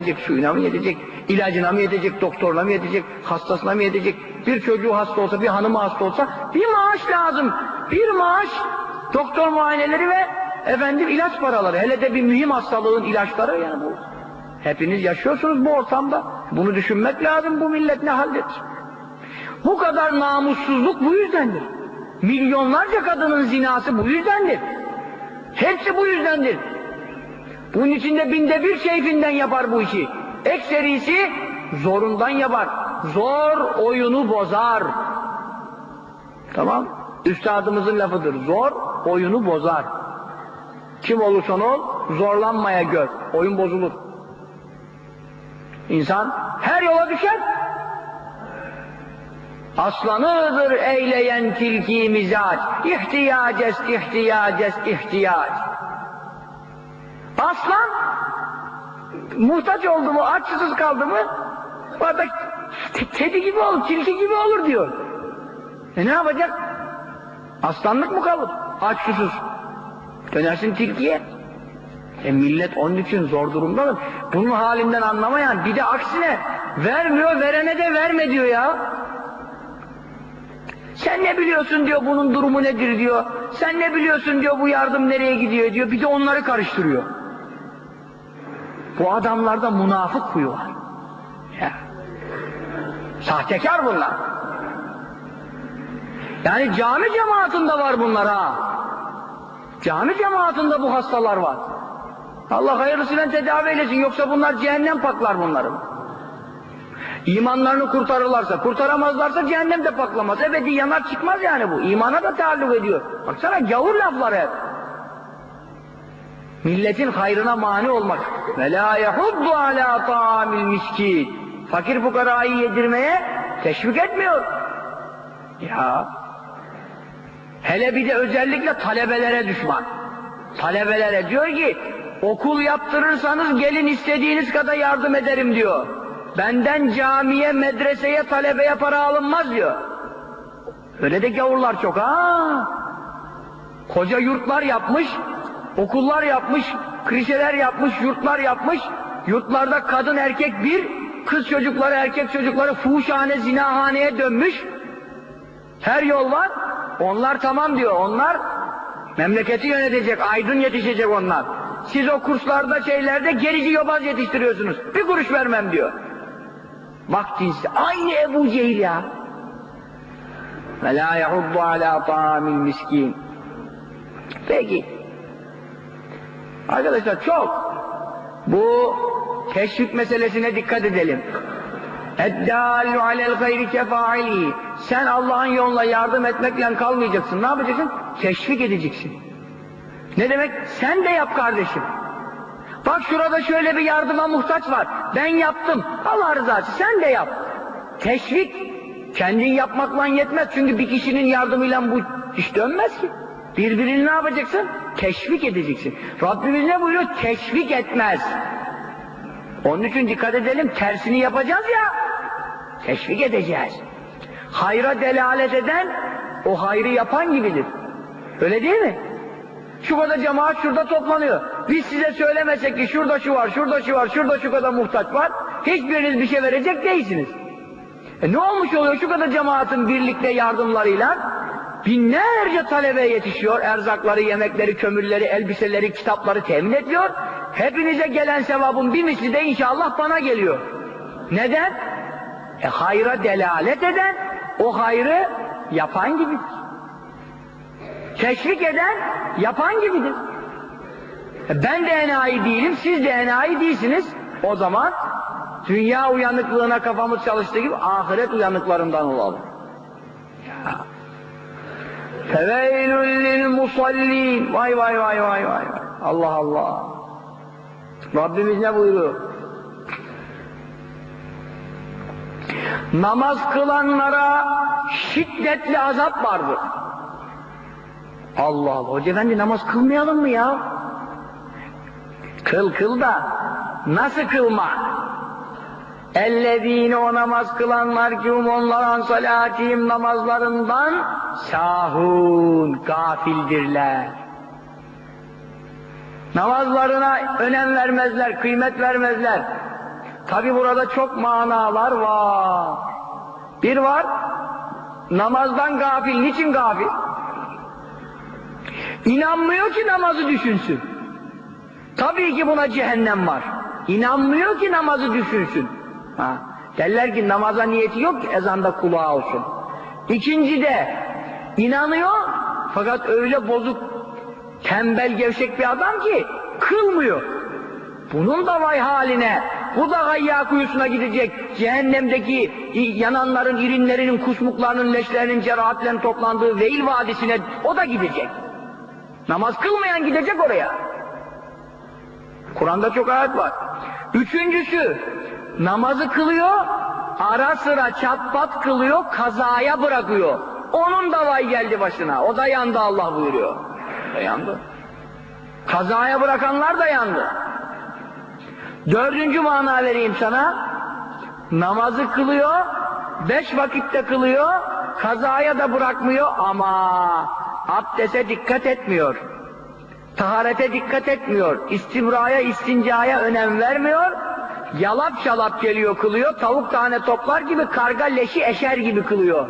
yetecek, suyuna mı yetecek, ilacına mı yetecek, doktoruna mı yetecek, hastasına mı yetecek, bir çocuğu hasta olsa, bir hanımı hasta olsa bir maaş lazım. Bir maaş, doktor muayeneleri ve efendim ilaç paraları. Hele de bir mühim hastalığın ilaçları yani bu. Hepiniz yaşıyorsunuz bu ortamda. Bunu düşünmek lazım bu millet ne haldedir. Bu kadar namussuzluk bu yüzdendir. Milyonlarca kadının zinası bu yüzdendir. Hepsi bu yüzdendir. Bunun içinde binde bir keyfinden yapar bu işi. Ekserisi zorundan yapar. Zor oyunu bozar. Tamam. Üstadımızın lafıdır. Zor oyunu bozar. Kim olursan ol zorlanmaya gör. Oyun bozulur. İnsan her yola düşer. Aslanıdır eyleyen tilki mizaç. İhtiyac est, ihtiyac est, ihtiyac. Aslan muhtaç oldu mu, aç susuz kaldı mı orada kedi gibi olur, tilki gibi olur diyor. E ne yapacak? Aslanlık mı kalır? Aç susuz. Dönersin tilkiye. E millet onun için zor durumdadır. Bunun halinden anlamayan bir de aksine vermiyor, verene de verme diyor ya. Sen ne biliyorsun diyor bunun durumu nedir diyor. Sen ne biliyorsun diyor bu yardım nereye gidiyor diyor. Bir de onları karıştırıyor. Bu adamlarda münafık huyu var. Sahtekar bunlar. Yani cami cemaatinde var bunlar ha. Cami cemaatinde bu hastalar var. Allah hayırlısıyla tedavi eylesin. Yoksa bunlar cehennem paklar bunları. İmanlarını kurtarırlarsa, kurtaramazlarsa cehennem de paklamaz. Ebedi yanar çıkmaz yani bu. İmana da taalluk ediyor. Baksana gavur lafları hep. Milletin hayrına mani olmak. Ve la yehuddu ala ta'amil miskin. Fakir fukarayı yedirmeye teşvik etmiyor. Ya. Hele bir de özellikle talebelere düşman. Talebelere diyor ki okul yaptırırsanız gelin istediğiniz kadar yardım ederim diyor. Benden camiye, medreseye, talebeye para alınmaz diyor. Öyle de gavurlar çok ha. Koca yurtlar yapmış, okullar yapmış, kriseler yapmış, yurtlar yapmış. Yurtlarda kadın erkek bir, kız çocukları erkek çocukları fuhuşhane, zinahaneye dönmüş. Her yol var. Onlar tamam diyor. Onlar memleketi yönetecek, aydın yetişecek onlar. Siz o kurslarda şeylerde gerici yobaz yetiştiriyorsunuz. Bir kuruş vermem diyor. Vaktinse aynı Ebu Cehil ya. Ve la yahuddu ala ta'amil miskin. Peki. Arkadaşlar çok bu teşvik meselesine dikkat edelim. Eddâlu alel gayri kefaili. Sen Allah'ın yoluna yardım etmekle kalmayacaksın. Ne yapacaksın? Teşvik edeceksin. Ne demek? Sen de yap kardeşim. Bak şurada şöyle bir yardıma muhtaç var. Ben yaptım. Allah rızası sen de yap. Teşvik kendin yapmakla yetmez. Çünkü bir kişinin yardımıyla bu iş dönmez ki. Birbirini ne yapacaksın? Teşvik edeceksin. Rabbimiz ne buyuruyor? Teşvik etmez. Onun için dikkat edelim. Tersini yapacağız ya. Teşvik edeceğiz. Hayra delalet eden o hayrı yapan gibidir. Öyle değil mi? Şu kadar cemaat şurada toplanıyor. Biz size söylemesek ki şurada şu var, şurada şu var, şurada şu kadar muhtaç var. Hiçbiriniz bir şey verecek değilsiniz. E ne olmuş oluyor şu kadar cemaatin birlikte yardımlarıyla? Binlerce talebe yetişiyor. Erzakları, yemekleri, kömürleri, elbiseleri, kitapları temin ediyor. Hepinize gelen sevabın bir misli de inşallah bana geliyor. Neden? E hayra delalet eden, o hayrı yapan gibidir. Teşvik eden, yapan gibidir. E ben de enayi değilim, siz de enayi değilsiniz. O zaman dünya uyanıklığına kafamız çalıştığı gibi ahiret uyanıklarından olalım. Ya. Feveylül lil. Vay vay vay vay vay. Allah Allah. Rabbimiz ne buyuruyor? Namaz kılanlara şiddetli azap vardır. Allah Allah. Hoca efendi namaz kılmayalım mı ya? Kıl kıl da nasıl kılma? Ellezine o namaz kılanlar ki onlar an salatihim namazlarından sahun gafildirler. Namazlarına önem vermezler, kıymet vermezler. Tabi burada çok manalar var. Bir var, namazdan gafil. Niçin gafil? İnanmıyor ki namazı düşünsün. Tabii ki buna cehennem var. İnanmıyor ki namazı düşünsün. Ha. Derler ki namaza niyeti yok ki ezanda kulağı olsun. İkinci de inanıyor fakat öyle bozuk, tembel, gevşek bir adam ki kılmıyor. Bunun da vay haline. Bu da gayya kuyusuna gidecek. Cehennemdeki yananların, irinlerinin, kusmuklarının, leşlerinin, cerahatlerin toplandığı Veil Vadisi'ne o da gidecek. Namaz kılmayan gidecek oraya. Kur'an'da çok ayet var. Üçüncüsü, namazı kılıyor, ara sıra çatpat kılıyor, kazaya bırakıyor. Onun da vay geldi başına. O da yandı Allah buyuruyor. Da yandı. Kazaya bırakanlar da yandı. Dördüncü mana vereyim sana. Namazı kılıyor, beş vakitte kılıyor, kazaya da bırakmıyor ama abdese dikkat etmiyor. Taharete dikkat etmiyor. İstimraya, istincaya önem vermiyor. Yalap şalap geliyor kılıyor. Tavuk tane toplar gibi karga leşi eşer gibi kılıyor.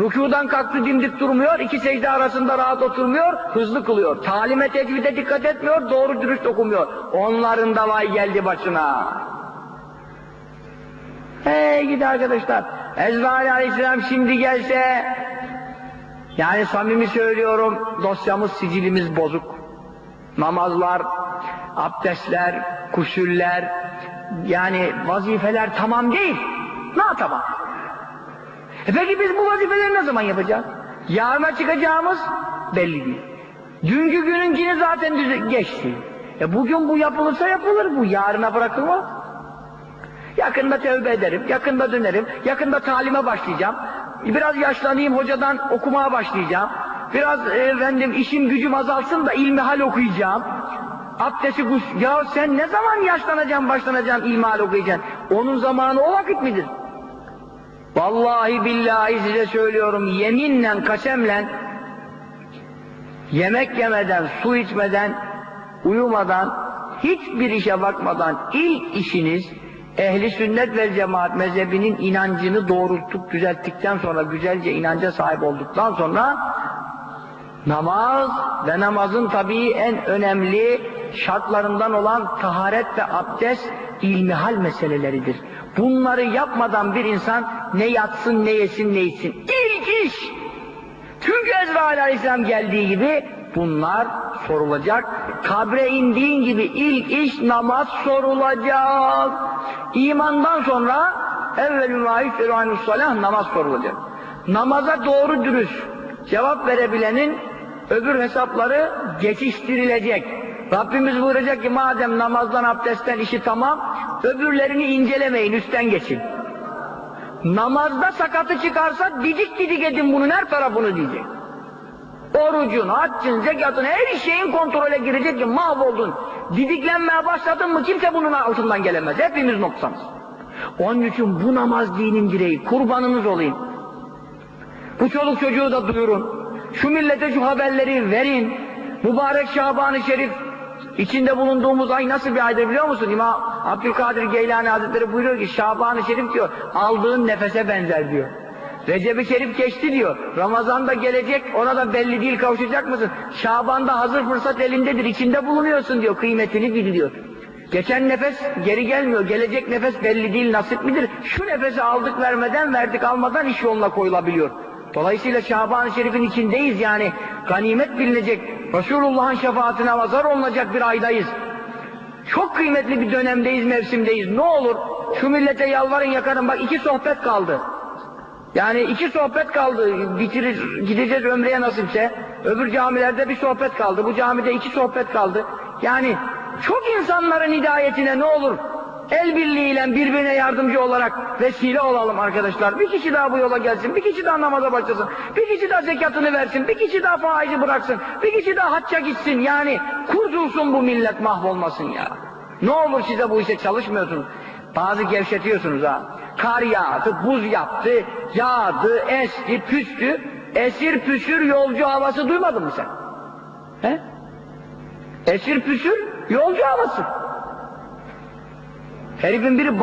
Rükudan kalktı dimdik durmuyor. iki secde arasında rahat oturmuyor. Hızlı kılıyor. Talime tecvide dikkat etmiyor. Doğru dürüst okumuyor. Onların da vay geldi başına. Hey gidi arkadaşlar. Ezrail aleyhisselam şimdi gelse yani samimi söylüyorum dosyamız sicilimiz bozuk. Namazlar, abdestler, kuşüller, yani vazifeler tamam değil. Ne tamam? E peki biz bu vazifeleri ne zaman yapacağız? Yarına çıkacağımız belli değil. Dünkü gününkini zaten geçti. E bugün bu yapılırsa yapılır bu, yarına bırakılmaz. Yakında tevbe ederim, yakında dönerim, yakında talime başlayacağım. Biraz yaşlanayım hocadan okumaya başlayacağım. Biraz efendim işim gücüm azalsın da ilmihal okuyacağım. Abdesti kuş. Ya sen ne zaman yaşlanacaksın başlanacaksın ilmihal okuyacaksın? Onun zamanı o vakit midir? Vallahi billahi size söylüyorum yeminle kasemle yemek yemeden, su içmeden, uyumadan, hiçbir işe bakmadan ilk işiniz ehli sünnet ve cemaat mezhebinin inancını doğrultup düzelttikten sonra güzelce inanca sahip olduktan sonra namaz ve namazın tabii en önemli şartlarından olan taharet ve abdest ilmihal meseleleridir. Bunları yapmadan bir insan ne yatsın, ne yesin, ne içsin. İlk iş! Çünkü Ezrail Aleyhisselam geldiği gibi bunlar sorulacak. Kabre indiğin gibi ilk iş namaz sorulacak. İmandan sonra evvelü mâhifirû anussalah namaz sorulacak. Namaza doğru dürüst cevap verebilenin öbür hesapları geçiştirilecek. Rabbimiz buyuracak ki madem namazdan abdestten işi tamam, öbürlerini incelemeyin, üstten geçin. Namazda sakatı çıkarsa didik didik edin bunun her tarafını diyecek. Orucun, haccın, zekatın, her şeyin kontrole girecek ki mahvoldun. Didiklenmeye başladın mı kimse bunun altından gelemez. Hepimiz noksanız. Onun için bu namaz dinin direği, kurbanınız olayım. Bu çoluk çocuğu da duyurun. Şu millete şu haberleri verin. Mübarek Şaban-ı Şerif içinde bulunduğumuz ay nasıl bir aydır biliyor musun? İmam Abdülkadir Geylani Hazretleri buyuruyor ki Şaban-ı Şerif diyor aldığın nefese benzer diyor. Recep-i Şerif geçti diyor. Ramazan da gelecek ona da belli değil kavuşacak mısın? Şaban'da hazır fırsat elindedir içinde bulunuyorsun diyor kıymetini bil diyor. Geçen nefes geri gelmiyor. Gelecek nefes belli değil nasip midir? Şu nefesi aldık vermeden verdik almadan iş yoluna koyulabiliyor. Dolayısıyla Şaban-ı Şerif'in içindeyiz yani. Ganimet bilinecek. Resulullah'ın şefaatine mazhar olunacak bir aydayız. Çok kıymetli bir dönemdeyiz, mevsimdeyiz. Ne olur şu millete yalvarın yakarın. Bak iki sohbet kaldı. Yani iki sohbet kaldı. Bitirir, gideceğiz ömreye nasipse. Öbür camilerde bir sohbet kaldı. Bu camide iki sohbet kaldı. Yani çok insanların hidayetine ne olur el birliğiyle birbirine yardımcı olarak vesile olalım arkadaşlar. Bir kişi daha bu yola gelsin, bir kişi daha namaza başlasın, bir kişi daha zekatını versin, bir kişi daha faizi bıraksın, bir kişi daha hacca gitsin. Yani kurtulsun bu millet mahvolmasın ya. Ne olur size bu işe çalışmıyorsunuz. Bazı gevşetiyorsunuz ha. Kar yağdı, buz yaptı, yağdı, esti, püstü. Esir püsür yolcu havası duymadın mı sen? He? Esir püsür yolcu havası. Herifin biri